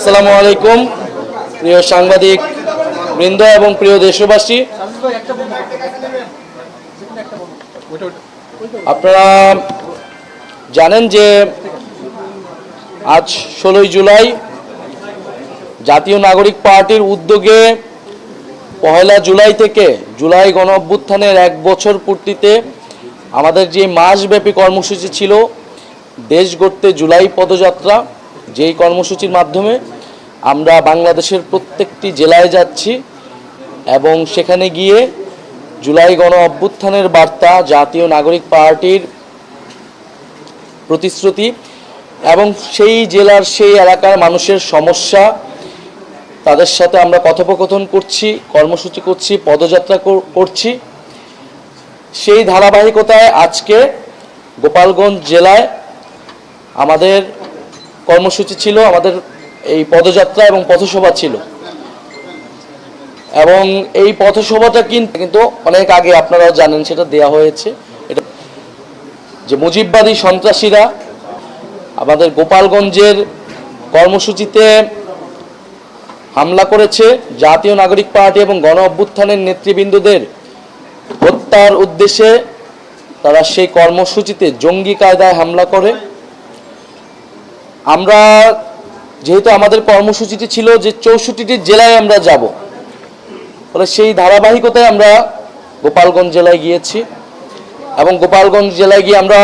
আসসালামু আলাইকুম, প্রিয় সাংবাদিক বৃন্দ এবং প্রিয় দেশবাসী। আপনারা জানেন যে আজ ষোলোই জুলাই জাতীয় নাগরিক পার্টির উদ্যোগে পহেলা জুলাই থেকে জুলাই গণ অভ্যুত্থানের এক বছর পূর্তিতে আমাদের যে মাসব্যাপী কর্মসূচি ছিল, দেশ গড়তে জুলাই পদযাত্রা যেই কর্মসূচির মাধ্যমে আমরা বাংলাদেশের প্রত্যেকটি জেলায় যাচ্ছি এবং সেখানে গিয়ে জুলাই গণ অভ্যুত্থানের বার্তা, জাতীয় নাগরিক পার্টির প্রতিশ্রুতি এবং সেই জেলার সেই এলাকার মানুষের সমস্যা, তাদের সাথে আমরা কথোপকথন করছি, কর্মসূচি করছি, পদযাত্রা কর- করছি। সেই ধারাবাহিকতায় আজকে গোপালগঞ্জ জেলায় আমাদের কর্মসূচি ছিল, আমাদের এই পদযাত্রা এবং পথসভা ছিল। এবং এই পথসভাটা কিন্তু কিন্তু অনেক আগে আপনারাও জানেন, সেটা দেয়া হয়েছে। এটা যে মুজিববাদী সন্ত্রাসীরা আমাদের গোপালগঞ্জের কর্মসূচিতে হামলা করেছে, জাতীয় নাগরিক পার্টি এবং গণ অভ্যুত্থানের নেতৃবৃন্দদের হত্যার উদ্দেশ্যে তারা সেই কর্মসূচিতে জঙ্গি কায়দায় হামলা করে। আমরা, যেহেতু আমাদের কর্মসূচিটি ছিল যে চৌষট্টিটি জেলায় আমরা যাব, ফলে সেই ধারাবাহিকতায় আমরা গোপালগঞ্জ জেলায় গিয়েছি এবং গোপালগঞ্জ জেলায় গিয়ে আমরা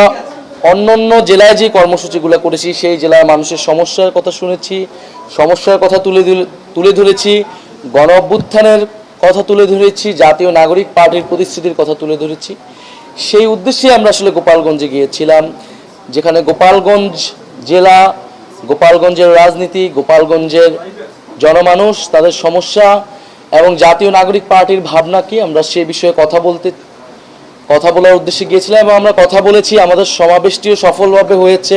অন্য অন্য জেলায় যে কর্মসূচিগুলো করেছি, সেই জেলার মানুষের সমস্যার কথা শুনেছি, সমস্যার কথা তুলে তুলে ধরেছি, গণ অভ্যুত্থানের কথা তুলে ধরেছি, জাতীয় নাগরিক পার্টির প্রতিশ্রুতির কথা তুলে ধরেছি। সেই উদ্দেশ্যে আমরা আসলে গোপালগঞ্জে গিয়েছিলাম, যেখানে গোপালগঞ্জ জেলা গোপালগঞ্জের রাজনীতি, গোপালগঞ্জের জনমানুষ, তাদের সমস্যা এবং জাতীয় নাগরিক পার্টির ভাবনা কি? আমরা সে বিষয়ে কথা বলতে, কথা বলার উদ্দেশ্যে গিয়েছিলাম এবং আমরা কথা বলেছি। আমাদের সমাবেশটিও সফলভাবে হয়েছে।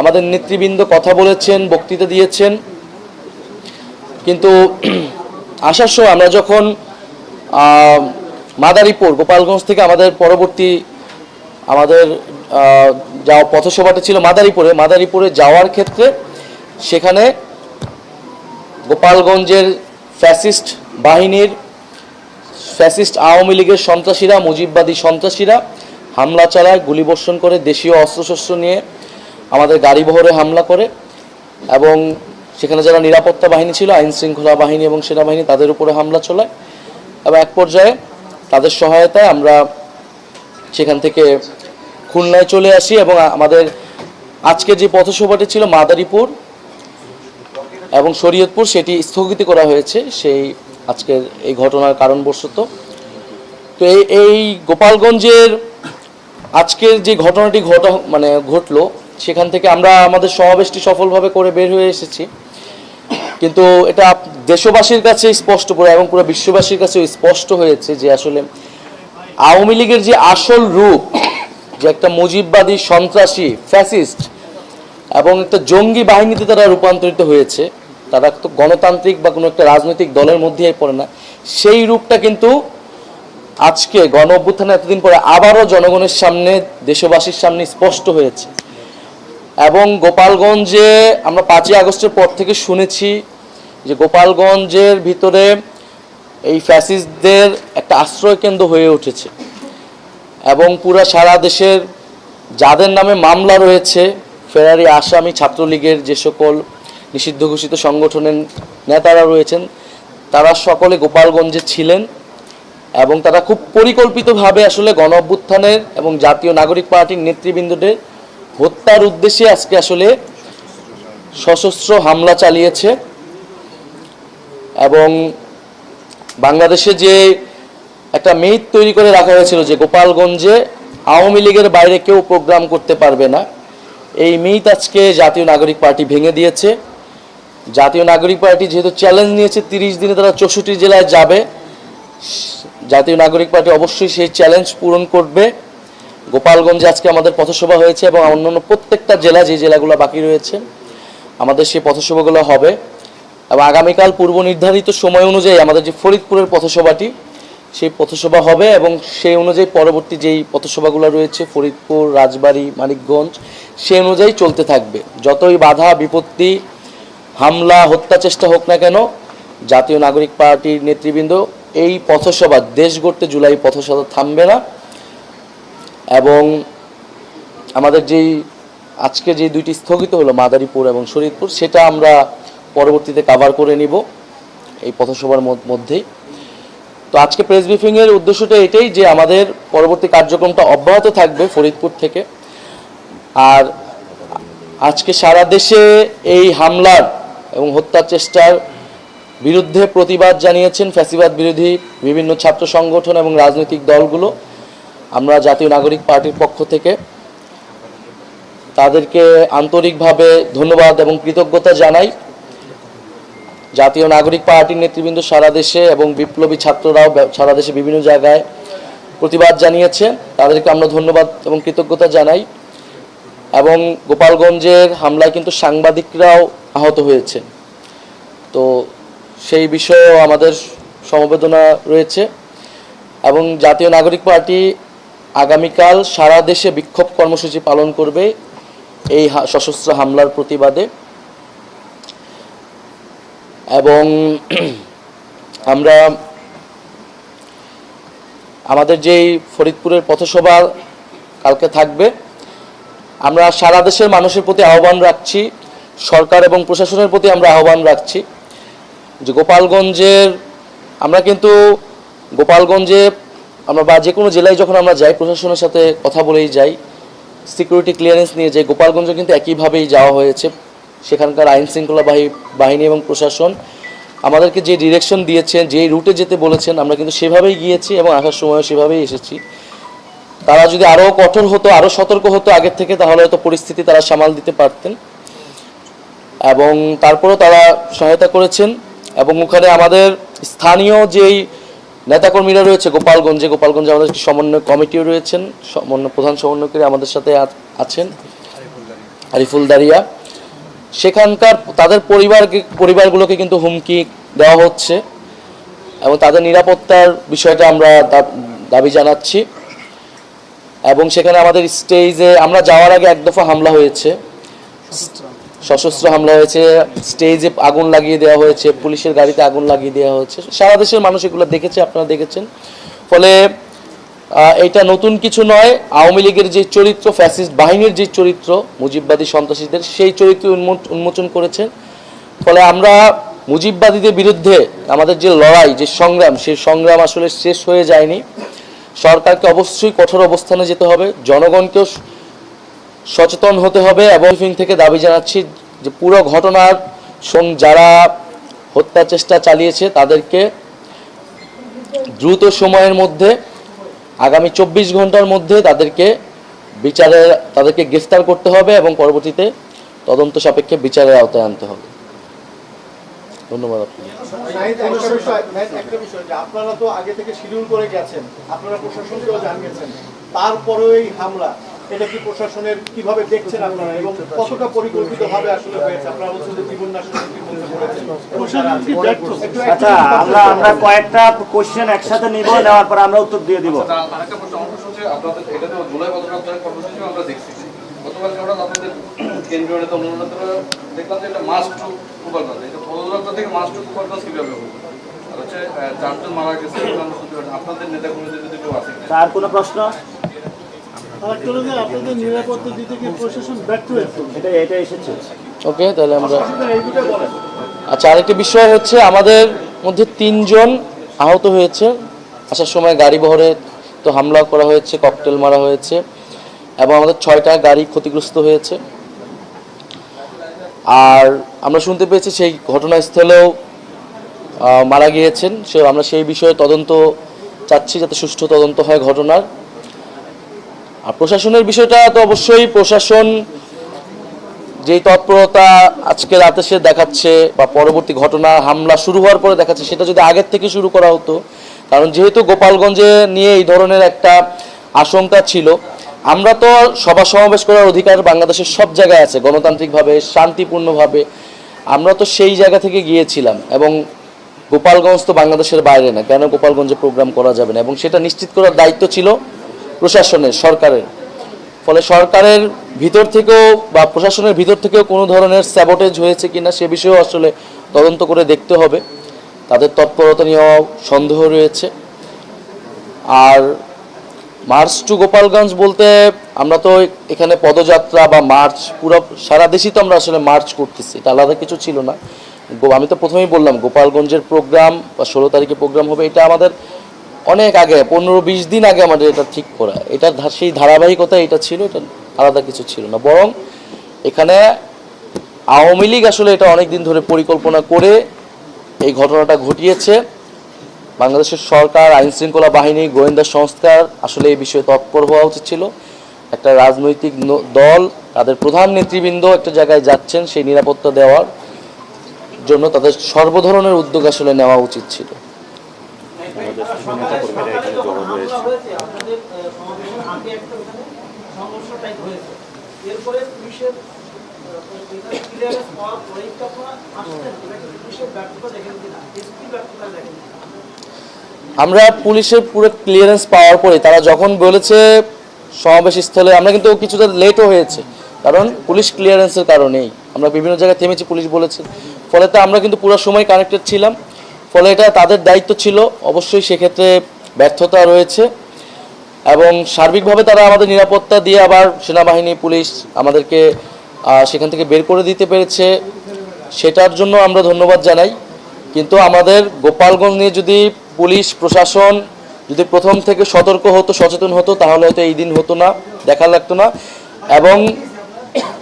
আমাদের নেতৃবৃন্দ কথা বলেছেন, বক্তৃতা দিয়েছেন। কিন্তু আসার সময় আমরা যখন মাদারীপুর, গোপালগঞ্জ থেকে আমাদের পরবর্তী আমাদের যাওয়া পথসভাটা ছিল মাদারীপুরে। মাদারীপুরে যাওয়ার ক্ষেত্রে সেখানে গোপালগঞ্জের ফ্যাসিস্ট বাহিনীর ফ্যাসিস্ট আওয়ামী লীগের সন্ত্রাসীরা, মুজিববাদী সন্ত্রাসীরা হামলা চালায় গুলিবর্ষণ করে, দেশীয় অস্ত্রশস্ত্র নিয়ে আমাদের গাড়ি বহরে হামলা করে এবং সেখানে যারা নিরাপত্তা বাহিনী ছিল, আইন শৃঙ্খলা বাহিনী এবং সেনাবাহিনী তাদের উপরে হামলা চলায়। এবং এক পর্যায়ে তাদের সহায়তায় আমরা সেখান থেকে খুলনায় চলে আসি এবং আমাদের আজকের যে পথসভাটি ছিল মাদারীপুর এবং শরীয়তপুর, সেটি স্থগিত করা হয়েছে সেই আজকের এই ঘটনার কারণবশত। তো এই এই গোপালগঞ্জের আজকের যে ঘটনাটি ঘটা মানে ঘটলো, সেখান থেকে আমরা আমাদের সমাবেশটি সফলভাবে করে বের হয়ে এসেছি। কিন্তু এটা দেশবাসীর কাছে স্পষ্ট করে এবং পুরো বিশ্ববাসীর কাছে স্পষ্ট হয়েছে যে আসলে আওয়ামী লীগের যে আসল রূপ যে একটা মুজিববাদী সন্ত্রাসী, ফ্যাসিস্ট এবং একটা জঙ্গি বাহিনীতে তারা রূপান্তরিত হয়েছে, তারা তো গণতান্ত্রিক বা কোনো একটা রাজনৈতিক দলের মধ্যেই পড়ে না। সেই রূপটা কিন্তু আজকে গণ অভ্যুত্থানে এতদিন পরে আবারও জনগণের সামনে, দেশবাসীর সামনে স্পষ্ট হয়েছে। এবং গোপালগঞ্জে আমরা পাঁচই আগস্টের পর থেকে শুনেছি যে গোপালগঞ্জের ভিতরে এই ফ্যাসিস্টদের একটা আশ্রয় কেন্দ্র হয়ে উঠেছে। এবং পুরা সারা দেশের যাদের নামে মামলা রয়েছে, ফেরারি আসামি ছাত্রলীগের যে সকল নিষিদ্ধ ঘোষিত সংগঠনের নেতারা রয়েছেন, তারা সকলে গোপালগঞ্জে ছিলেন এবং তারা খুব পরিকল্পিতভাবে আসলে গণ অভ্যুত্থানের এবং জাতীয় নাগরিক পার্টির নেতৃবৃন্দদের হত্যার উদ্দেশ্যে আজকে আসলে সশস্ত্র হামলা চালিয়েছে এবং বাংলাদেশে যে একটা মেইট তৈরি করে রাখা হয়েছিল যে গোপালগঞ্জে আওয়ামী লীগের বাইরে কেউ প্রোগ্রাম করতে পারবে না। এই মেইট আজকে জাতীয় নাগরিক পার্টি ভেঙে দিয়েছে। জাতীয় নাগরিক পার্টি যেহেতু চ্যালেঞ্জ নিয়েছে, তিরিশ দিনে তারা চৌষট্টি জেলায় যাবে। জাতীয় নাগরিক পার্টি অবশ্যই সেই চ্যালেঞ্জ পূরণ করবে। গোপালগঞ্জে আজকে আমাদের পথসভা হয়েছে এবং অন্যান্য প্রত্যেকটা জেলা যে জেলাগুলো বাকি রয়েছে, আমাদের সেই পথসভাগুলো হবে। এবং আগামীকাল পূর্ব নির্ধারিত সময় অনুযায়ী আমাদের যে ফরিদপুরের পথসভাটি সেই পথসভা হবে এবং সেই অনুযায়ী পরবর্তী যেই পথসভাগুলো রয়েছে, ফরিদপুর, রাজবাড়ী, মানিকগঞ্জ, সেই অনুযায়ী চলতে থাকবে। যতই বাধা, বিপত্তি, হামলা হত্যা চেষ্টা হোক না কেন, জাতীয় নাগরিক পার্টির নেতৃবৃন্দ এই পথসভা দেশ গড়তে জুলাই পথসভা থামবে না এবং আমাদের যেই আজকে যে দুইটি স্থগিত হলো, মাদারীপুর এবং শরীদপুর, সেটা আমরা পরবর্তীতে কাভার করে নিব এই পথসভার মধ্যেই। তো আজকে প্রেস ব্রিফিংয়ের উদ্দেশ্যটা এটাই যে আমাদের পরবর্তী কার্যক্রমটা অব্যাহত থাকবে ফরিদপুর থেকে। আর আজকে সারা দেশে এই হামলার এবং হত্যার চেষ্টার বিরুদ্ধে প্রতিবাদ জানিয়েছেন ফ্যাসিবাদ বিরোধী বিভিন্ন ছাত্র সংগঠন এবং রাজনৈতিক দলগুলো। আমরা জাতীয় নাগরিক পার্টির পক্ষ থেকে তাদেরকে আন্তরিকভাবে ধন্যবাদ এবং কৃতজ্ঞতা জানাই। জাতীয় নাগরিক পার্টির নেতৃবৃন্দ সারা দেশে এবং বিপ্লবী ছাত্ররাও সারা দেশে বিভিন্ন জায়গায় প্রতিবাদ জানিয়েছে। তাদেরকে আমরা ধন্যবাদ এবং কৃতজ্ঞতা জানাই। এবং গোপালগঞ্জের হামলায় কিন্তু সাংবাদিকরাও আহত হয়েছে। তো সেই বিষয়েও আমাদের সমবেদনা রয়েছে। এবং জাতীয় নাগরিক পার্টি আগামীকাল সারা দেশে বিক্ষোভ কর্মসূচি পালন করবে এই সশস্ত্র হামলার প্রতিবাদে। এবং আমরা আমাদের যেই ফরিদপুরের পথসভা কালকে থাকবে, আমরা সারা দেশের মানুষের প্রতি আহ্বান রাখছি, সরকার এবং প্রশাসনের প্রতি আমরা আহ্বান রাখছি যে গোপালগঞ্জের, আমরা কিন্তু গোপালগঞ্জে আমরা বা যে কোনো জেলায় যখন আমরা যাই, প্রশাসনের সাথে কথা বলেই যাই সিকিউরিটি ক্লিয়ারেন্স নিয়ে যাই গোপালগঞ্জে কিন্তু একইভাবেই যাওয়া হয়েছে। সেখানকার আইন শৃঙ্খলা বাহি- বাহিনী এবং প্রশাসন আমাদেরকে যে ডিরেকশন দিয়েছেন, যেই রুটে যেতে বলেছেন, আমরা কিন্তু সেভাবেই গিয়েছি এবং আসার সময় সেভাবেই এসেছি। তারা যদি আরও কঠোর হতো আরও সতর্ক হতো আগের থেকে, তাহলে হয়তো পরিস্থিতি তারা সামাল দিতে পারতেন। এবং তারপরেও তারা সহায়তা করেছেন এবং ওখানে আমাদের স্থানীয় যেই নেতাকর্মীরা রয়েছে, গোপালগঞ্জে গোপালগঞ্জে আমাদের সমন্বয় কমিটিও রয়েছেন, সমন্বয় প্রধান সমন্বয়কারী আমাদের সাথে আছেন। আরিফুল দারিয়া। সেখানকার তাদের পরিবার পরিবারগুলোকে কিন্তু হুমকি দেওয়া হচ্ছে এবং তাদের নিরাপত্তার বিষয়টা আমরা দাবি জানাচ্ছি। এবং সেখানে আমাদের স্টেজে আমরা যাওয়ার আগে এক দফা হামলা হয়েছে। সশস্ত্র হামলা হয়েছে স্টেজে আগুন লাগিয়ে দেওয়া হয়েছে পুলিশের গাড়িতে আগুন লাগিয়ে দেওয়া হয়েছে। সারা দেশের মানুষ এগুলো দেখেছে আপনারা দেখেছেন। ফলে এটা নতুন কিছু নয়। আওয়ামী লীগের যে চরিত্র, ফ্যাসিস্ট বাহিনীর যে চরিত্র, মুজিববাদী সন্ত্রাসীদের, সেই চরিত্র উন্মো- উন্মোচন করেছেন। ফলে আমরা মুজিববাদীদের বিরুদ্ধে আমাদের যে লড়াই, যে সংগ্রাম, সেই সংগ্রাম আসলে শেষ হয়ে যায়নি। সরকারকে অবশ্যই কঠোর অবস্থানে যেতে হবে। জনগণকেও সচেতন হতে হবে এবং থেকে দাবি জানাচ্ছি যে পুরো ঘটনার যারা হত্যা চেষ্টা চালিয়েছে, তাদেরকে দ্রুত সময়ের মধ্যে আগামী চব্বিশ ঘণ্টার মধ্যে তাদেরকে বিচারে, তাদেরকে গ্রেফতার করতে হবে এবং পরবর্তীতে তদন্ত সাপেক্ষে বিচারের আওতায় আনতে হবে। ধন্যবাদ আপনারা তো আগে থেকে শিডিউল করে গেছেন, আপনারা প্রশাসনকেও জানিয়েছেন, তারপরেও এই হামলা এটা কি প্রশাসনের কীভাবে দেখছেন আপনারা এবং কতটা পরিকল্পিত ভাবে আসলে হয়েছে? আপনারা বলছেন যে জীবন নাশের ঝুঁকির মধ্যে পড়েছেন এবং তারা- একটু- একটু- আচ্ছা আমরা আমরা কয়েকটা কোশ্চেন একসাথে নিব নেওয়ার পর আমরা উত্তর দিয়ে দিব। আচ্ছা, আরেকটা প্রশ্ন আমার আপনাদের এটা তো জুলাই বছর কর্মসূচি আমরা দেখছি। গতকালকে আমরা আপনাদের কেন্দ্রীয় নেতা দেখলাম যে এটা মাস টু কুপারগঞ্জ এটা পদযাত্রা থেকে মাস টু কুপারগঞ্জ কীভাবে হলো আর হচ্ছে আহ, চারজন মারা গেছে আপনাদের নেতা কর্মীদের যদি কেউ আছে তার কোনো প্রশ্ন? ওকে তাহলে আমরা বলেন। আচ্ছা আরেকটি বিষয় হচ্ছে আমাদের মধ্যে তিনজন আহত হয়েছে। আসার সময় গাড়ি বহরে তো হামলা করা হয়েছে ককটেল মারা হয়েছে এবং আমাদের ছয়টা গাড়ি ক্ষতিগ্রস্ত হয়েছে। আর আমরা শুনতে পেয়েছি সেই ঘটনাস্থলেও মারা গিয়েছেন। সে আমরা সেই বিষয়ে তদন্ত চাচ্ছি যাতে সুষ্ঠু তদন্ত হয় ঘটনার। আর প্রশাসনের বিষয়টা তো অবশ্যই প্রশাসন যেই তৎপরতা আজকে রাতে সে দেখাচ্ছে বা পরবর্তী ঘটনা, হামলা শুরু হওয়ার পরে দেখাচ্ছে, সেটা যদি আগের থেকে শুরু করা হতো, কারণ যেহেতু গোপালগঞ্জে নিয়ে এই ধরনের একটা আশঙ্কা ছিল, আমরা তো সভা সমাবেশ করার অধিকার বাংলাদেশের সব জায়গায় আছে, গণতান্ত্রিকভাবে, শান্তিপূর্ণভাবে। আমরা তো সেই জায়গা থেকে গিয়েছিলাম এবং গোপালগঞ্জ তো বাংলাদেশের বাইরে না, কেন গোপালগঞ্জে প্রোগ্রাম করা যাবে না? এবং সেটা নিশ্চিত করার দায়িত্ব ছিল প্রশাসনের সরকারের ফলে সরকারের ভিতর থেকেও বা প্রশাসনের ভিতর থেকেও কোনো ধরনের স্যাবোটেজ হয়েছে কিনা সে বিষয়েও আসলে তদন্ত করে দেখতে হবে। তাদের তৎপরতা নিয়েও সন্দেহ রয়েছে। আর মার্চ টু গোপালগঞ্জ বলতে আমরা তো এখানে পদযাত্রা বা মার্চ, পুরো, সারা দেশই তো আমরা আসলে মার্চ করতেছি, এটা আলাদা কিছু ছিল না। আমি তো প্রথমেই বললাম, গোপালগঞ্জের প্রোগ্রাম বা ষোলো তারিখে প্রোগ্রাম হবে, এটা আমাদের অনেক আগে, পনেরো বিশ দিন আগে আমাদের এটা ঠিক করা। এটা সেই ধারাবাহিকতা এটা ছিল, এটা আলাদা কিছু ছিল না। বরং এখানে আওয়ামী লীগ আসলে এটা অনেক দিন ধরে পরিকল্পনা করে এই ঘটনাটা ঘটিয়েছে। বাংলাদেশের সরকার আইন শৃঙ্খলা বাহিনী, গোয়েন্দা সংস্থার আসলে এই বিষয়ে তৎপর হওয়া উচিত ছিল। একটা রাজনৈতিক দল, তাদের প্রধান নেতৃবৃন্দ একটা জায়গায় যাচ্ছেন, সেই নিরাপত্তা দেওয়ার জন্য তাদের সর্বধরনের উদ্যোগ আসলে নেওয়া উচিত ছিল। হয়েছে। এরপরে পুলিশের? আমরা পুলিশের পুরো ক্লিয়ারেন্স পাওয়ার পরে তারা যখন বলেছে সমাবেশ স্থলে আমরা কিন্তু কিছুটা লেটও হয়েছে। কারণ পুলিশ ক্লিয়ারেন্সের কারণেই। আমরা বিভিন্ন জায়গায় থেমেছি পুলিশ বলেছে। ফলে তো আমরা কিন্তু পুরো সময় কানেক্টেড ছিলাম। ফলে এটা তাদের দায়িত্ব ছিল। অবশ্যই সেক্ষেত্রে ব্যর্থতা রয়েছে এবং সার্বিকভাবে তারা আমাদের নিরাপত্তা দিয়ে আবার সেনাবাহিনী, পুলিশ আমাদেরকে সেখান থেকে বের করে দিতে পেরেছে। সেটার জন্য আমরা ধন্যবাদ জানাই। কিন্তু আমাদের গোপালগঞ্জ নিয়ে যদি পুলিশ, প্রশাসন যদি প্রথম থেকে সতর্ক হতো, সচেতন হতো, তাহলে হয়তো এই দিন হতো না, দেখা লাগতো না। এবং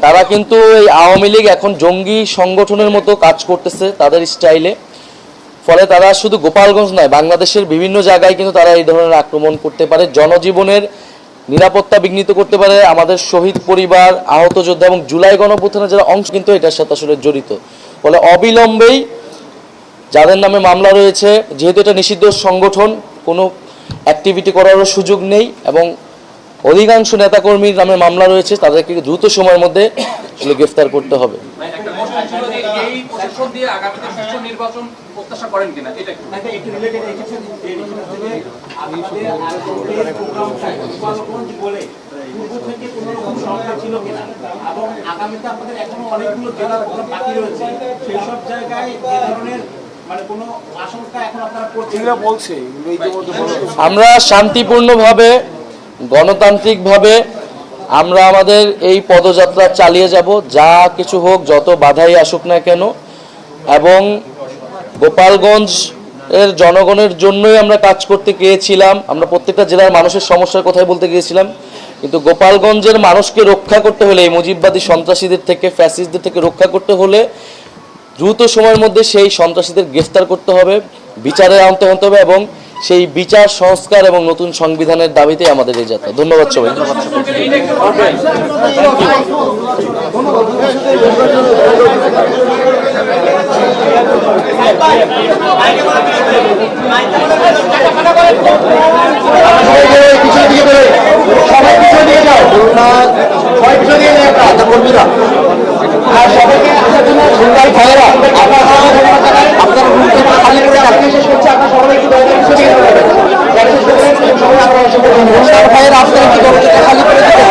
তারা কিন্তু এই আওয়ামী লীগ এখন জঙ্গি সংগঠনের মতো কাজ করতেছে তাদের স্টাইলে। ফলে তারা শুধু গোপালগঞ্জ নয়, বাংলাদেশের বিভিন্ন জায়গায় কিন্তু তারা এই ধরনের আক্রমণ করতে পারে, জনজীবনের নিরাপত্তা বিঘ্নিত করতে পারে। আমাদের শহীদ পরিবার, আহত যোদ্ধা এবং জুলাই গণপ্রথানের যারা অংশ কিন্তু এটার সাথে আসলে জড়িত। ফলে অবিলম্বেই যাদের নামে মামলা রয়েছে, যেহেতু এটা নিষিদ্ধ সংগঠন, কোনো অ্যাক্টিভিটি করারও সুযোগ নেই এবং অধিকাংশ নেতাকর্মীর নামে মামলা রয়েছে, তাদেরকে দ্রুত সময়ের মধ্যে গ্রেফতার করতে হবে। প্রত্যাশা করেন কিনা এটা একটু একটু related এই কিছু এই বিষয়টা থেকে আপনাদের আগের প্রোগ্রামটা বলে পূর্ব থেকে কোনো রকম সংখ্যা ছিল কিনা? এবং আগামীতে আপনাদের এখনও অনেকগুলো জেলা বাকি রয়েছে। সেই সব জায়গায় এ ধরনের মানে কোনো আশঙ্কা এখন আপনারা করছেন আমরা শান্তিপূর্ণভাবে গণতান্ত্রিকভাবে আমরা আমাদের এই পদযাত্রা চালিয়ে যাব যা কিছু হোক যত বাধাই আসুক না কেন। এবং গোপালগঞ্জ এর জনগণের জন্যই আমরা কাজ করতে গিয়েছিলাম। আমরা প্রত্যেকটা জেলার মানুষের সমস্যার কথাই বলতে গিয়েছিলাম। কিন্তু গোপালগঞ্জের মানুষকে রক্ষা করতে হলে, এই মুজিববাদী সন্ত্রাসীদের থেকে, ফ্যাসিস্টদের থেকে রক্ষা করতে হলে দ্রুত সময়ের মধ্যে সেই সন্ত্রাসীদের গ্রেফতার করতে হবে, বিচারে আনতে হতে হবে এবং সেই বিচার, সংস্কার এবং নতুন সংবিধানের দাবিতে আমাদের এই যাত্রা। ধন্যবাদ সবাই পিছনে দিকে বেরোয়। সবাই পিছনে দিকে যাও। সবাই পিছনে দিকে যায় আপনার কর্মীরা। আর সবাইকে আসার জন্য সন্ধ্যায় ভয়েরা আপনার আপনার রুমটা খালি করে রাখতে শেষ করছে। আপনার সবাই একটু দয়া পিছনে দিকে যাবেন। সবাই আপনার এসে করবেন সন্ধ্যার ভয়ের আপনার একটু দরজাটা খালি করে দেবেন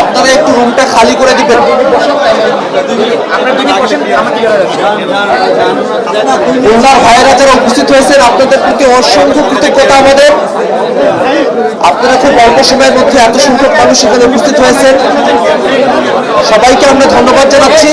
আপনারা একটু রুমটা খালি করে দিবেন। খুলনার ভাইয়েরা যারা উপস্থিত হয়েছেন আপনাদের প্রতি অসংখ্য কৃতজ্ঞতা আমাদের। আপনারা খুব অল্প সময়ের মধ্যে এত সংখ্যক মানুষ এখানে উপস্থিত হয়েছেন। সবাইকে আমরা ধন্যবাদ জানাচ্ছি।